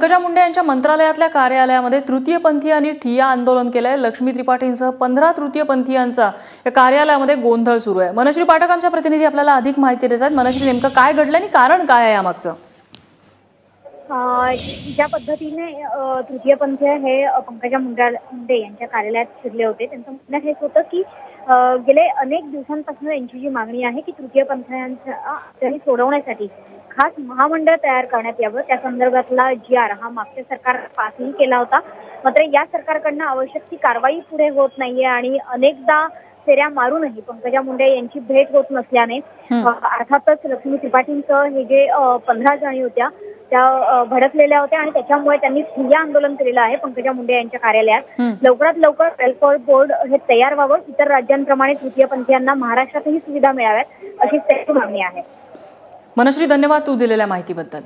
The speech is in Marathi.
पंकजा मुंडे यांच्या मंत्रालयातल्या कार्यालयामध्ये तृतीयपंथीयांनी ठिय्या आंदोलन केलंय. लक्ष्मी त्रिपाठींसह पंधरा तृतीयपंथीयांचा या कार्यालयामध्ये गोंधळ सुरू आहे. मनश्री पाठक आमच्या प्रतिनिधी आपल्याला अधिक माहिती देतात मनश्री नेमकं काय घडलं आणि कारण काय आहे यामागचं? ज्या पद्धतीने अ, तृतीयपंथीय हे पंकजा मुंडा मुंडे यांच्या कार्यालयात शिरले होते त्यांचं म्हणणं हेच होतं की गेले अनेक दिवसांपासून यांची जी मागणी आहे की तृतीयपंथीयांच्या सोडवण्यासाठी खास महामंडळ तयार करण्यात यावं. त्या संदर्भातला जी आर हा मागच्या सरकार पासही केला होता. मात्र या सरकारकडनं आवश्यक ती कारवाई पुढे होत नाहीये आणि अनेकदा फेऱ्या मारूनही पंकजा मुंडे यांची भेट होत नसल्याने अर्थातच लक्ष्मी त्रिपाठींसह हे जे पंधरा जणी होत्या त्या भडकलेल्या होत्या आणि त्याच्यामुळे त्यांनी ठिय्या आंदोलन केलेलं आहे पंकजा मुंडे यांच्या कार्यालयात. लवकरात लवकर वेलफेअर बोर्ड हे तयार व्हावं. इतर राज्यांप्रमाणे तृतीयपंथीयांना महाराष्ट्रातही सुविधा मिळाव्यात अशी त्यांची मागणी आहे. मनश्री धन्यवाद तू दिलेल्या माहितीबद्दल.